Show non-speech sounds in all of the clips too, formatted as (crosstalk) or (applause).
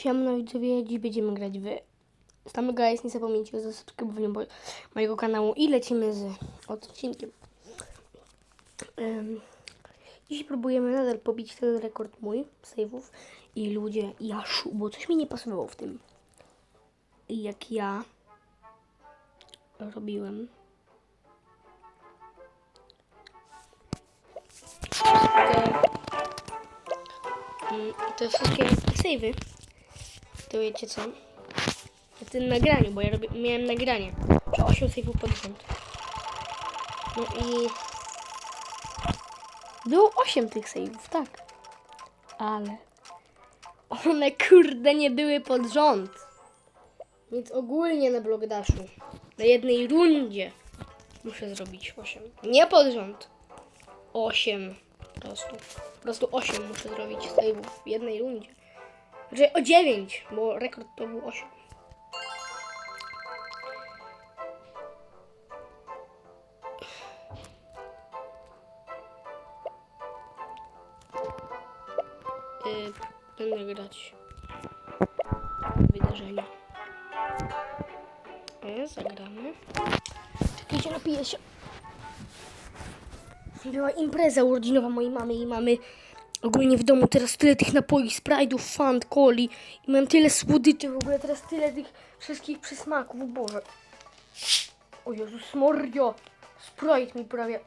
Siemno widzowie, dziś będziemy grać w Stamy Guys, nie zapomnijcie o zasubskrybowaniu mo- mojego kanału i lecimy z odcinkiem. Um, dziś próbujemy nadal pobić ten rekord mój, save'ów i ludzie, Jaszu, bo coś mi nie pasowało w tym. Jak ja robiłem te, mm, te wszystkie save'y, to wiecie co? W tym nagraniu, bo ja robię, miałem nagranie, że 8 save'ów pod rząd. No i było 8 tych save'ów, tak. Ale one kurde nie były pod rząd. Więc ogólnie na blogdaszu, na jednej rundzie muszę zrobić 8. Nie pod rząd. 8 po prostu. Po prostu 8 muszę zrobić save'ów w jednej rundzie. Znaczy o 9, bo rekord to był 8. Yy, będę grać wydarzenia. Yy, zagramy. Czekajcie, napiję się. Była impreza urodzinowa mojej mamy i mamy ogólnie w domu teraz tyle tych napoi, Sprite'ów, Fant, Coli i mam tyle słodyczy w ogóle, teraz tyle tych wszystkich przysmaków, Boże. O Jezus Mario, Sprite mi prawie...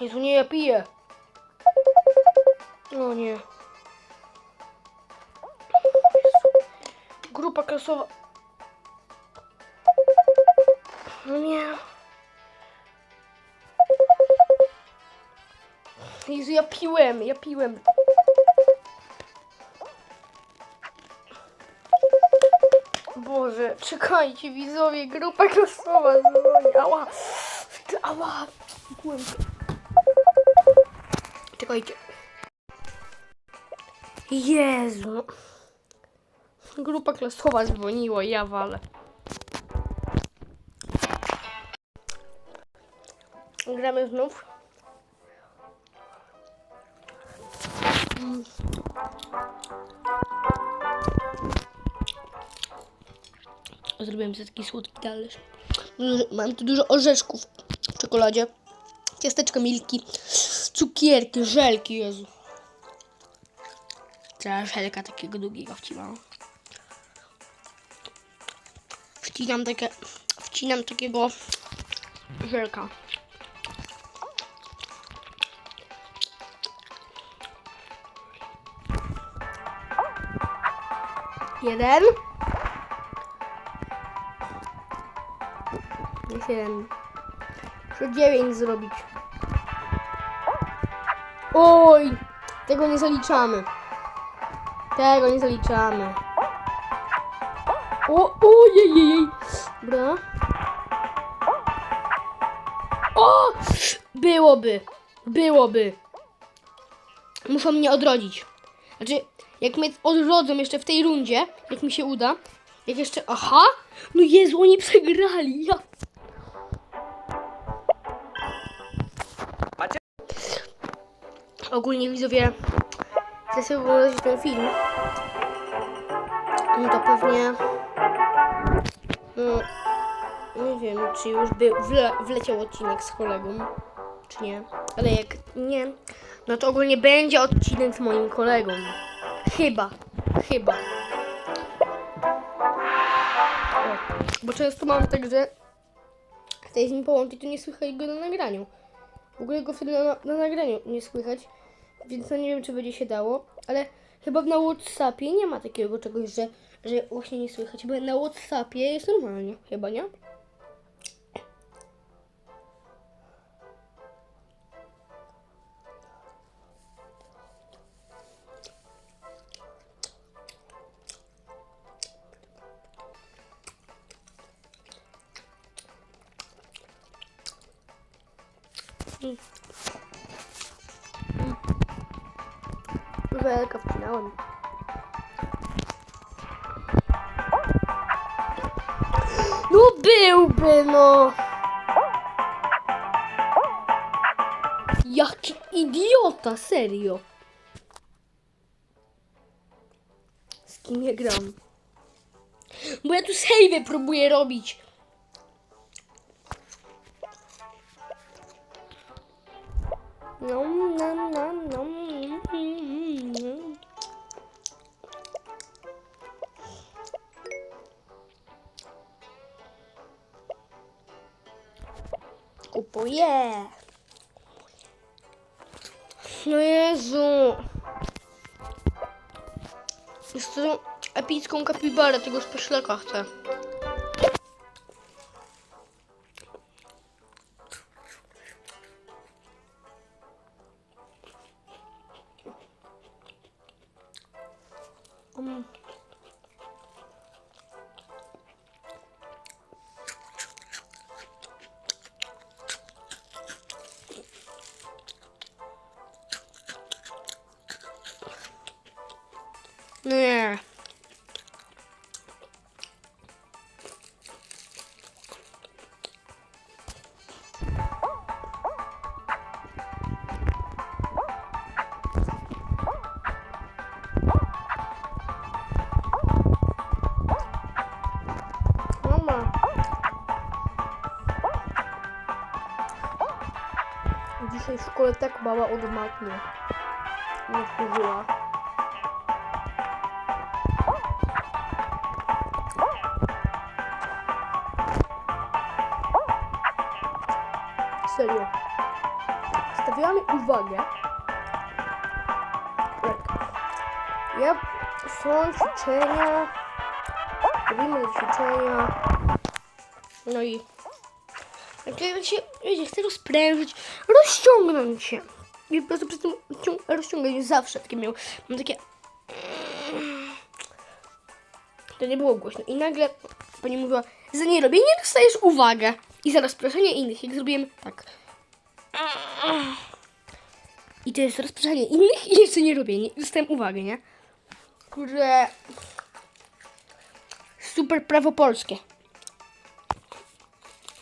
Jezu, nie, ja piję. O nie. Grupa klasowa. Nie. Jezu, ja piłem, ja piłem. Boże, czekajcie widzowie, grupa klasowa dzwoni. Ała, ała. Czekajcie. Jezu. Grupa klasowa dzwoniła, ja walę. Gramy znów. Zrobiłem sobie taki słodki talerz. Mam tu dużo orzeszków w czekoladzie. Ciasteczka milki, cukierki, żelki, Jezu. Teraz żelka takiego długiego wcinam. Wcinam takie, wcinam takiego żelka. Jeden. Jeden. Muszę dziewięć zrobić. Oj! Tego nie zaliczamy. Tego nie zaliczamy. O, ojej, jej. Dobra. O! Byłoby. Byłoby. Muszą mnie odrodzić. Znaczy, jak mnie odrodzą jeszcze w tej rundzie, jak mi się uda, jak jeszcze... Aha! No Jezu, oni przegrali. Ja... Ogólnie widzowie, chcę sobie wyobrazić ten film. No to pewnie... No, nie wiem, czy już by wle, wleciał odcinek z kolegą, czy nie. Ale jak nie, no to ogólnie będzie odcinek z moim kolegą. Chyba, chyba. Bo często mam tak, że chcę z nim połączyć, to nie słychać go na nagraniu. W ogóle go wtedy na, na nagraniu nie słychać, więc no nie wiem, czy będzie się dało, ale chyba na Whatsappie nie ma takiego czegoś, że, że właśnie nie słychać, bo na Whatsappie jest normalnie, chyba, nie? Wcinałem. No byłby, no. Jaki idiota, serio. Z kim ja gram? Bo ja tu save próbuję robić. No, no, no, no. Kupuję. No Jezu. To epicką kapibarę tego speszlaka chcę. Nie. Mama. Dzisiaj w szkole tak mała od matmy. Nie wkurzyła. Stawiała mi uwagę. Ja są ćwiczenia. Robimy ćwiczenia. No i ja się, wiecie, chcę rozprężyć, rozciągnąć się. I po prostu przez tym cią- rozciąganie zawsze takie miał. Mam takie. To nie było głośno. I nagle pani mówiła, za nierobienie dostajesz uwagę. I za rozpraszanie innych. Jak zrobiłem tak. I to jest rozpraszanie innych i jeszcze nie robienie. I dostałem uwagę, nie? Kurde. Super prawo polskie.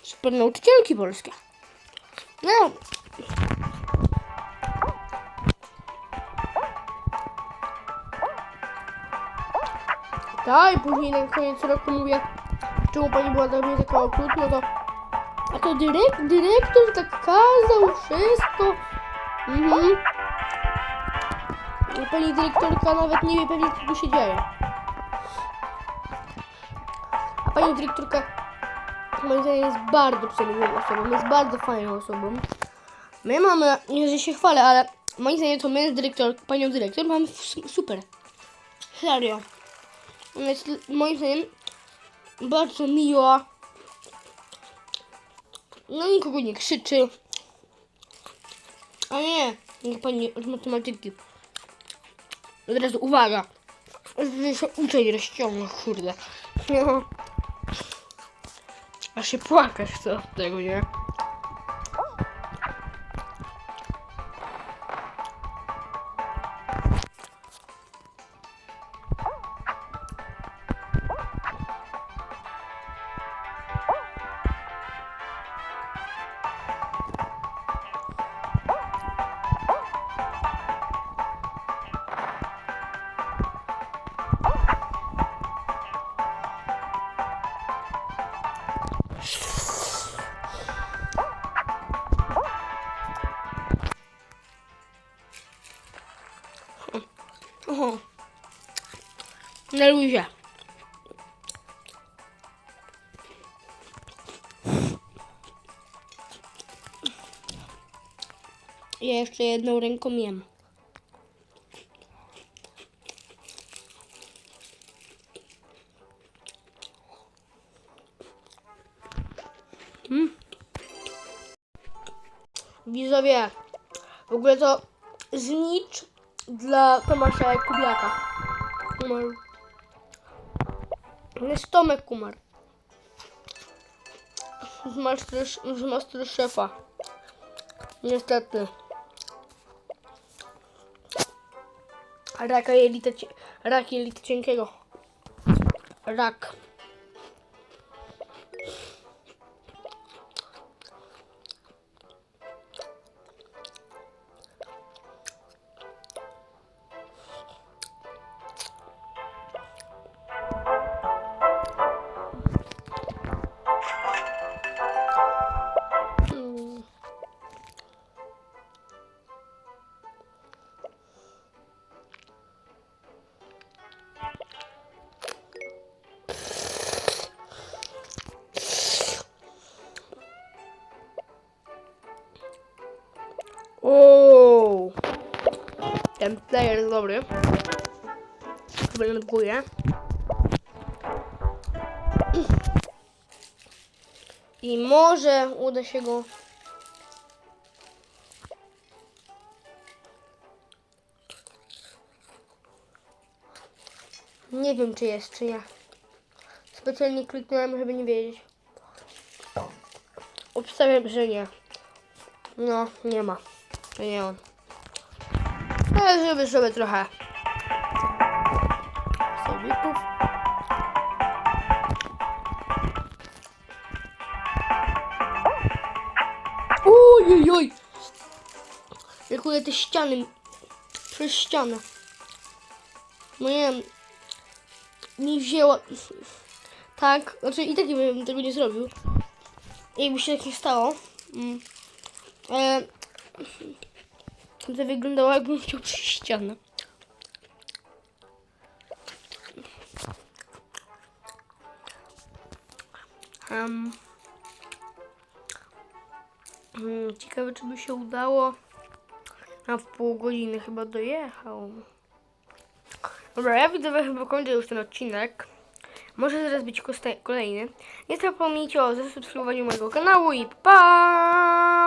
Super nauczycielki polskie. No. Tak, i później na koniec roku mówię, czemu pani była dla mnie taka okrutna, to to dyrek, dyrektor tak kazał wszystko. Mhm. I pani dyrektorka nawet nie wie pewnie, co tu się dzieje. A pani dyrektorka moim zdaniem jest bardzo przemiłą osobą, jest bardzo fajną osobą. My mamy, nie że się chwalę, ale moim zdaniem to my z dyrektor, panią dyrektor mamy super. Serio. Jest moim zdaniem bardzo miła. No nikogo nie krzyczy. A nie, nie pani od matematyki. Od razu uwaga. Że się uczeń rozciągnie, kurde. (laughs) Aż się płakać od tego, nie? Oho. Na luzie. Ja jeszcze jedną ręką jem. Mm. Widzowie, w ogóle to znicz dla Tomasza Kubiaka. Kumar. Jest Tomek Kumar. Z, master, z Masterchefa. Niestety. Raka jelita, cie- rak jelita cienkiego. Rak. Ten player jest dobry. Górę. I może uda się go. Nie wiem, czy jest, czy nie. Specjalnie kliknąłem, żeby nie wiedzieć. Obstawiam, że nie. No, nie ma. To nie on. Ale żeby sobie trochę sobie Oj, oj, Jakuję te ściany. Przez ścianę. No nie wiem. Nie wzięła. Tak, znaczy i tak bym tego nie zrobił. Jakby się tak nie stało. Mm. E, to wyglądało jakbym chciał przez ścianę. Um, mm, ciekawe, czy by się udało. A w pół godziny chyba dojechał. Dobra, ja widzę, chyba kończę już ten odcinek. Może zaraz być kolejny. Nie zapomnijcie o zasubskrybowaniu mojego kanału i pa!